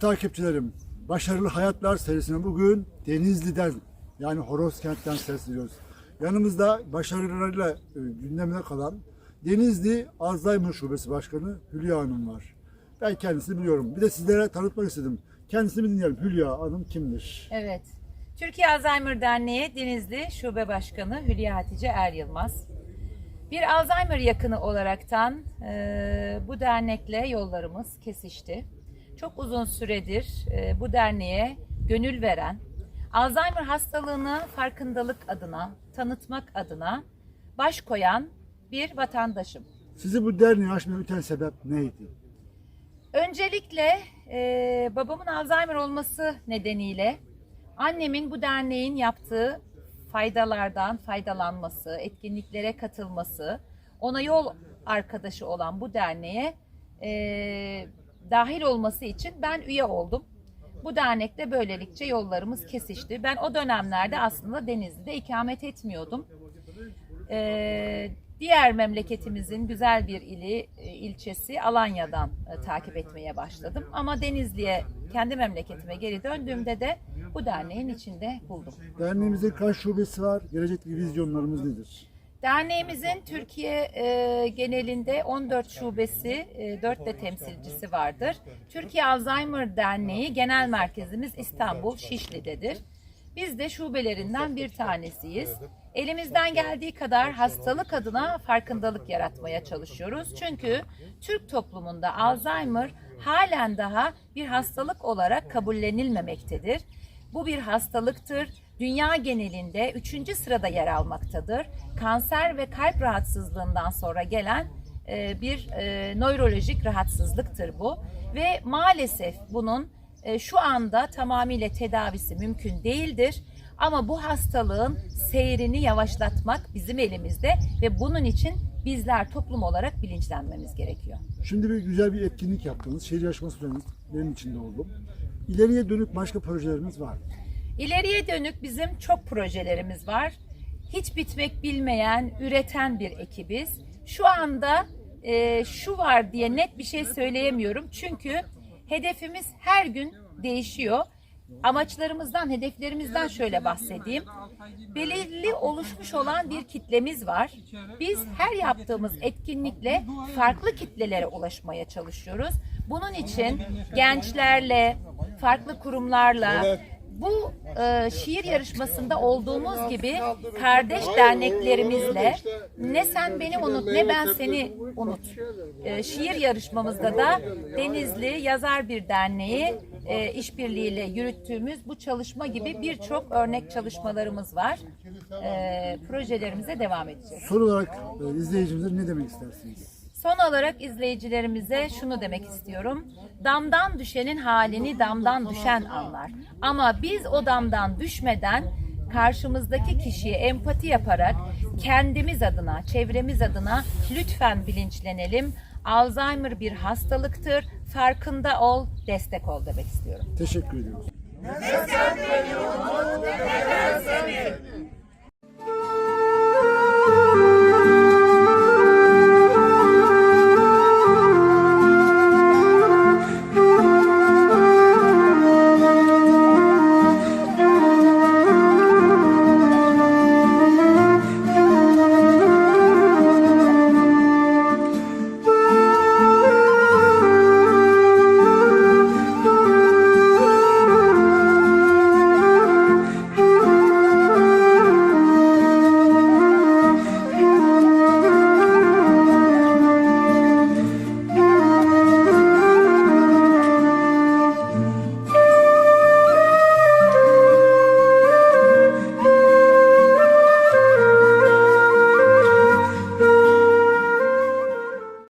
Takipçilerim, Başarılı Hayatlar serisine bugün Denizli'den yani Horoz kentten sesleniyoruz. Yanımızda başarılarıyla e, gündemine kalan Denizli Alzheimer Şubesi Başkanı Hülya Hanım var. Ben kendisini biliyorum. Bir de sizlere tanıtmak istedim. Kendisini dinleyelim. Hülya Hanım kimdir? Evet. Türkiye Alzheimer Derneği Denizli Şube Başkanı Hülya Hatice Er Yılmaz. Bir Alzheimer yakını olaraktan e, bu dernekle yollarımız kesişti. Çok uzun süredir e, bu derneğe gönül veren, Alzheimer hastalığını farkındalık adına, tanıtmak adına baş koyan bir vatandaşım. Sizi bu derneği açmaya iten sebep neydi? Öncelikle e, babamın Alzheimer olması nedeniyle annemin bu derneğin yaptığı faydalardan faydalanması, etkinliklere katılması, ona yol arkadaşı olan bu derneğe e, dahil olması için ben üye oldum. Bu dernekle böylelikle yollarımız kesişti. Ben o dönemlerde aslında Denizli'de ikamet etmiyordum. Ee, diğer memleketimizin güzel bir ili, e, ilçesi Alanya'dan e, takip etmeye başladım. Ama Denizli'ye, kendi memleketime geri döndüğümde de bu derneğin içinde buldum. Derneğimizde kaç şubesi var? Gelecekteki vizyonlarımız nedir? Derneğimizin Türkiye e, genelinde 14 şubesi, e, 4 de temsilcisi vardır. Türkiye Alzheimer Derneği Genel Merkezimiz İstanbul Şişli'dedir. Biz de şubelerinden bir tanesiyiz. Elimizden geldiği kadar hastalık adına farkındalık yaratmaya çalışıyoruz. Çünkü Türk toplumunda Alzheimer halen daha bir hastalık olarak kabullenilmemektedir. Bu bir hastalıktır. Dünya genelinde 3. sırada yer almaktadır. Kanser ve kalp rahatsızlığından sonra gelen e, bir e, nörolojik rahatsızlıktır bu. Ve maalesef bunun e, şu anda tamamıyla tedavisi mümkün değildir. Ama bu hastalığın seyrini yavaşlatmak bizim elimizde ve bunun için bizler toplum olarak bilinçlenmemiz gerekiyor. Şimdi bir güzel bir etkinlik yaptınız. Şehir düzenlediniz. Benim içinde oldum. İleriye dönük başka projelerimiz var. İleriye dönük bizim çok projelerimiz var. Hiç bitmek bilmeyen, üreten bir ekibiz. Şu anda e, şu var diye net bir şey söyleyemiyorum. Çünkü hedefimiz her gün değişiyor. Amaçlarımızdan, hedeflerimizden şöyle bahsedeyim. Belirli oluşmuş olan bir kitlemiz var. Biz her yaptığımız etkinlikle farklı kitlelere ulaşmaya çalışıyoruz. Bunun için gençlerle, farklı kurumlarla, bu e, şiir yarışmasında olduğumuz gibi kardeş derneklerimizle ne sen beni unut ne ben seni unut. E, şiir yarışmamızda da Denizli Yazar Bir Derneği e, işbirliğiyle yürüttüğümüz bu çalışma gibi birçok örnek çalışmalarımız var. E, projelerimize devam edeceğiz. Son olarak e, izleyicimize ne demek istersiniz? Son olarak izleyicilerimize şunu demek istiyorum. Damdan düşenin halini damdan düşen anlar. Ama biz o damdan düşmeden karşımızdaki kişiye empati yaparak kendimiz adına, çevremiz adına lütfen bilinçlenelim. Alzheimer bir hastalıktır. Farkında ol, destek ol demek istiyorum. Teşekkür ediyoruz.